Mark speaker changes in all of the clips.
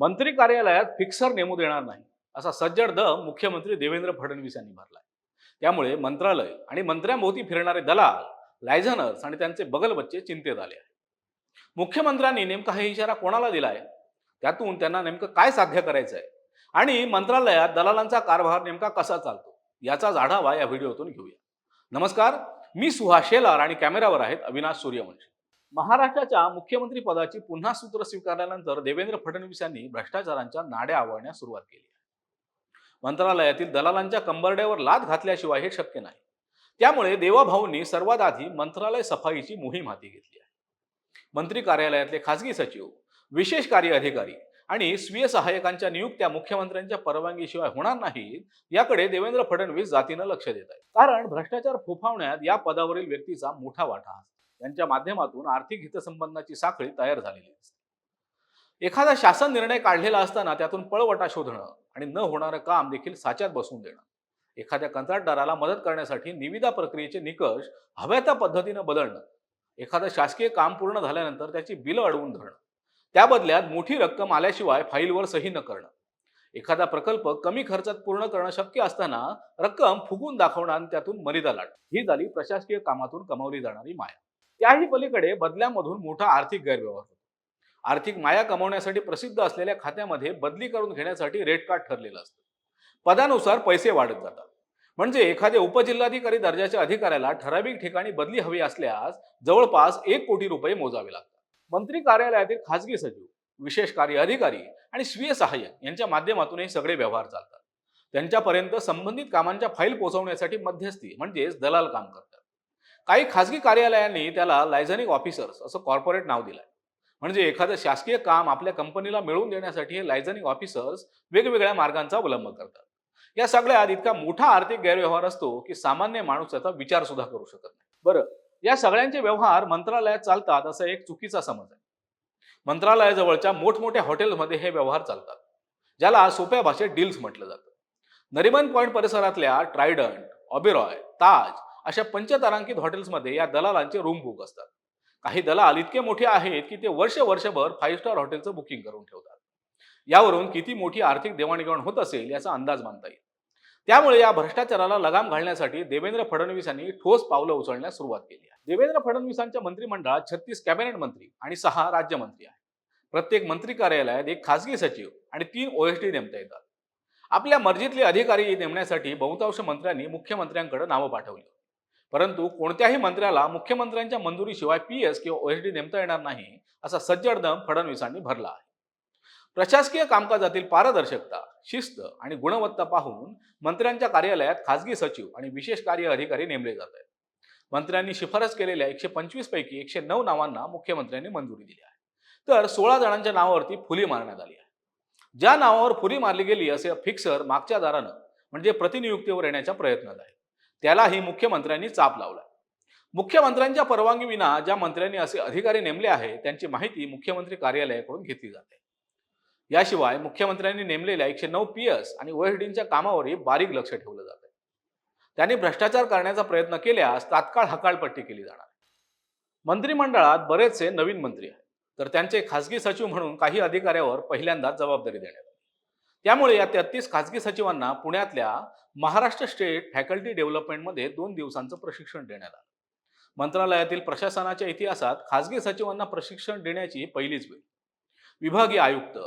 Speaker 1: मंत्री कार्यालयात फिक्सर नेमू देणार नाही असा सज्जड द मुख्यमंत्री देवेंद्र फडणवीस यांनी भरलाय. त्यामुळे मंत्रालय आणि मंत्र्यांभोवती फिरणारे दलाल लायझनर्स आणि त्यांचे बगलबच्चे चिंतेत आले आहे मुख्यमंत्र्यांनी नेमका हा इशारा कोणाला दिलाय? त्यातून त्यांना नेमकं काय साध्य करायचं आहे आणि मंत्रालयात दलालांचा कारभार नेमका कसा चालतो? याचाच आढावा या व्हिडिओतून घेऊया. नमस्कार मी सुहास शेलार आणि कॅमेरावर आहेत अविनाश सूर्यवंशी. महाराष्ट्राच्या मुख्यमंत्री पदाची पुन्हा सूत्र स्वीकारल्यानंतर देवेंद्र फडणवीस यांनी भ्रष्टाचारांच्या नाड्या आवळण्यास सुरुवात केली आहे. मंत्रालयातील दलालांच्या कंबरड्यावर लाद घातल्याशिवाय हे शक्य नाही. त्यामुळे देवाभाऊंनी सर्वात आधी मंत्रालय सफाईची मोहीम हाती घेतली आहे. मंत्री कार्यालयातले खासगी सचिव विशेष कार्य अधिकारी आणि स्वीय सहाय्यकांच्या नियुक्त्या मुख्यमंत्र्यांच्या परवानगीशिवाय होणार नाहीत याकडे देवेंद्र फडणवीस जातीनं लक्ष देत आहेत. कारण भ्रष्टाचार फोफावण्यात या पदावरील व्यक्तीचा मोठा वाटा असतो. यांच्या माध्यमातून आर्थिक हितसंबंधाची साखळी तयार झालेली असते. एखादा शासन निर्णय काढलेला असताना त्यातून पळवटा शोधणं आणि न होणारं काम देखील साच्यात बसवून देणं. एखाद्या कंत्राटदाराला मदत करण्यासाठी निविदा प्रक्रियेचे निकष हव्या त्या पद्धतीनं बदलणं. एखादं शासकीय काम पूर्ण झाल्यानंतर त्याची बिलं अडवून धरणं. त्या बदल्यात मोठी रक्कम आल्याशिवाय फाईलवर सही न करणं. एखादा प्रकल्प कमी खर्चात पूर्ण करणं शक्य असताना रक्कम फुगून दाखवणं आणि त्यातून मर्यादा लाट. ही झाली प्रशासकीय कामातून कमावली जाणारी माया. त्याही पलीकडे बदल्यामधून मोठा आर्थिक गैरव्यवहार होतो. आर्थिक माया कमवण्यासाठी प्रसिद्ध असलेल्या खात्यामध्ये बदली करून घेण्यासाठी रेट कार्ड ठरलेलं असतं. पदानुसार पैसे वाढत जातात. म्हणजे एखाद्या उपजिल्हाधिकारी दर्जाच्या अधिकाऱ्याला ठराविक ठिकाणी बदली हवी असल्यास जवळपास एक कोटी रुपये मोजावे लागतात. मंत्री कार्यालयातील खासगी सचिव विशेष कार्य अधिकारी आणि स्वीय सहाय्यक यांच्या माध्यमातून हे सगळे व्यवहार चालतात. त्यांच्यापर्यंत संबंधित कामांच्या फाईल पोहोचवण्यासाठी मध्यस्थी म्हणजेच दलाल काम करतात. काही खाजगी कार्यालयांनी त्याला लायझनिक ऑफिसर्स असं कॉर्पोरेट नाव दिलंय. म्हणजे एखादं शासकीय काम आपल्या कंपनीला मिळवून देण्यासाठी हे लायझनिक ऑफिसर्स वेगवेगळ्या मार्गांचा अवलंब करतात. या सगळ्यात इतका मोठा आर्थिक गैरव्यवहार असतो की सामान्य माणूस याचा विचार सुद्धा करू शकत नाही. बरं या सगळ्यांचे व्यवहार मंत्रालयात चालतात असा एक चुकीचा समज आहे. मंत्रालयाजवळच्या मोठमोठ्या हॉटेलमध्ये हे व्यवहार चालतात ज्याला सोप्या भाषेत डील्स म्हटलं जातं. नरिमन पॉईंट परिसरातल्या ट्रायडंट ऑबेरॉय ताज अशा पंचतारांकित हॉटेल्समध्ये या दलालांचे रूम बुक असतात. काही दलाल इतके मोठे आहेत की ते वर्ष वर्षभर फाईव्ह स्टार हॉटेलचं बुकिंग करून ठेवतात. यावरून किती मोठी आर्थिक देवाणघेवाण होत असेल याचा अंदाज बांधता येईल. त्यामुळे या भ्रष्टाचाराला लगाम घालण्यासाठी देवेंद्र फडणवीस यांनी ठोस पावलं उचलण्यास सुरुवात केली आहे. देवेंद्र फडणवीसांच्या मंत्रिमंडळात छत्तीस कॅबिनेट मंत्री आणि सहा राज्यमंत्री आहेत. प्रत्येक मंत्री कार्यालयात एक खासगी सचिव आणि तीन ओएसडी नेमता येतात. आपल्या मर्जीतले अधिकारी नेमण्यासाठी बहुतांश मंत्र्यांनी मुख्यमंत्र्यांकडे नावं पाठवली परंतु कोणत्याही मंत्र्याला मुख्यमंत्र्यांच्या मंजुरीशिवाय पी एस किंवा ओएसडी नेमता येणार नाही असा सज्जड दम फडणवीसांनी भरला आहे. प्रशासकीय कामकाजातील पारदर्शकता शिस्त आणि गुणवत्ता पाहून मंत्र्यांच्या कार्यालयात खासगी सचिव आणि विशेष कार्य अधिकारी नेमले जात आहेत. मंत्र्यांनी शिफारस केलेल्या एकशे पंचवीस पैकी एकशे नऊ नावांना मुख्यमंत्र्यांनी मंजुरी दिली आहे. तर सोळा जणांच्या नावावरती फुली मारण्यात आली आहे. ज्या नावावर फुली मारली गेली असे फिक्सर मागच्या दारानं म्हणजे प्रतिनियुक्तीवर येण्याच्या प्रयत्नात आहे त्यालाही मुख्यमंत्र्यांनी चाप लावला मुख्यमंत्र्यांच्या परवानगीविना ज्या मंत्र्यांनी असे अधिकारी नेमले आहेत त्यांची माहिती मुख्यमंत्री कार्यालयाकडून घेतली जाते. याशिवाय मुख्यमंत्र्यांनी नेमलेल्या एकशे नऊ पी एस आणि ओएसडींच्या कामावरही बारीक लक्ष ठेवलं जात आहे त्यांनी भ्रष्टाचार करण्याचा प्रयत्न केल्यास तात्काळ हकालपट्टी केली जाणार मंत्रिमंडळात बरेचसे नवीन मंत्री आहेत. तर त्यांचे खासगी सचिव म्हणून काही अधिकाऱ्यावर पहिल्यांदाच जबाबदारी देण्यात त्यामुळे या तेहतीस खासगी सचिवांना पुण्यातल्या महाराष्ट्र स्टेट फॅकल्टी डेव्हलपमेंटमध्ये दोन दिवसांचं प्रशिक्षण देण्यात आलं. मंत्रालयातील प्रशासनाच्या इतिहासात खासगी सचिवांना प्रशिक्षण देण्याची पहिलीच वेळ. विभागीय आयुक्त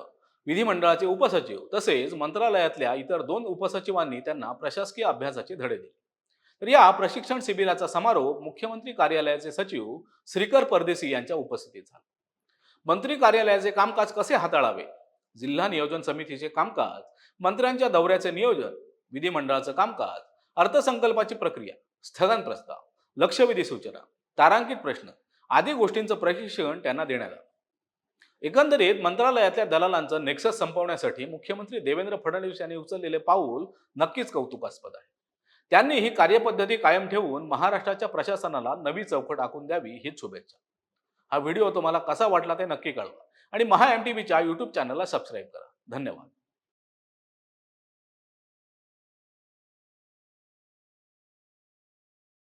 Speaker 1: विधिमंडळाचे उपसचिव तसेच मंत्रालयातल्या इतर दोन उपसचिवांनी त्यांना प्रशासकीय अभ्यासाचे धडे दिले. तर या प्रशिक्षण शिबिराचा समारोप मुख्यमंत्री कार्यालयाचे सचिव श्रीकर परदेशी यांच्या उपस्थितीत झाला. मंत्री कार्यालयाचे कामकाज कसे हाताळावे? जिल्हा नियोजन समितीचे कामकाज मंत्र्यांच्या दौऱ्याचे नियोजन विधिमंडळाचं कामकाज अर्थसंकल्पाची प्रक्रिया स्थगन प्रस्ताव लक्षवेधी सूचना तारांकित प्रश्न आदी गोष्टींचं प्रशिक्षण त्यांना देण्यात आलं. एकंदरीत मंत्रालयातल्या दलालांचं नेक्सस संपवण्यासाठी मुख्यमंत्री देवेंद्र फडणवीस यांनी उचललेले पाऊल नक्कीच कौतुकास्पद आहे. त्यांनी ही कार्यपद्धती कायम ठेवून महाराष्ट्राच्या प्रशासनाला नवी चौकट आखून द्यावी हीच शुभेच्छा. हा व्हिडिओ तुम्हाला कसा वाटला ते नक्की कळवा. आणि महा एम टी व्हीच्या यूट्यूब चॅनलला सबस्क्राईब करा. धन्यवाद.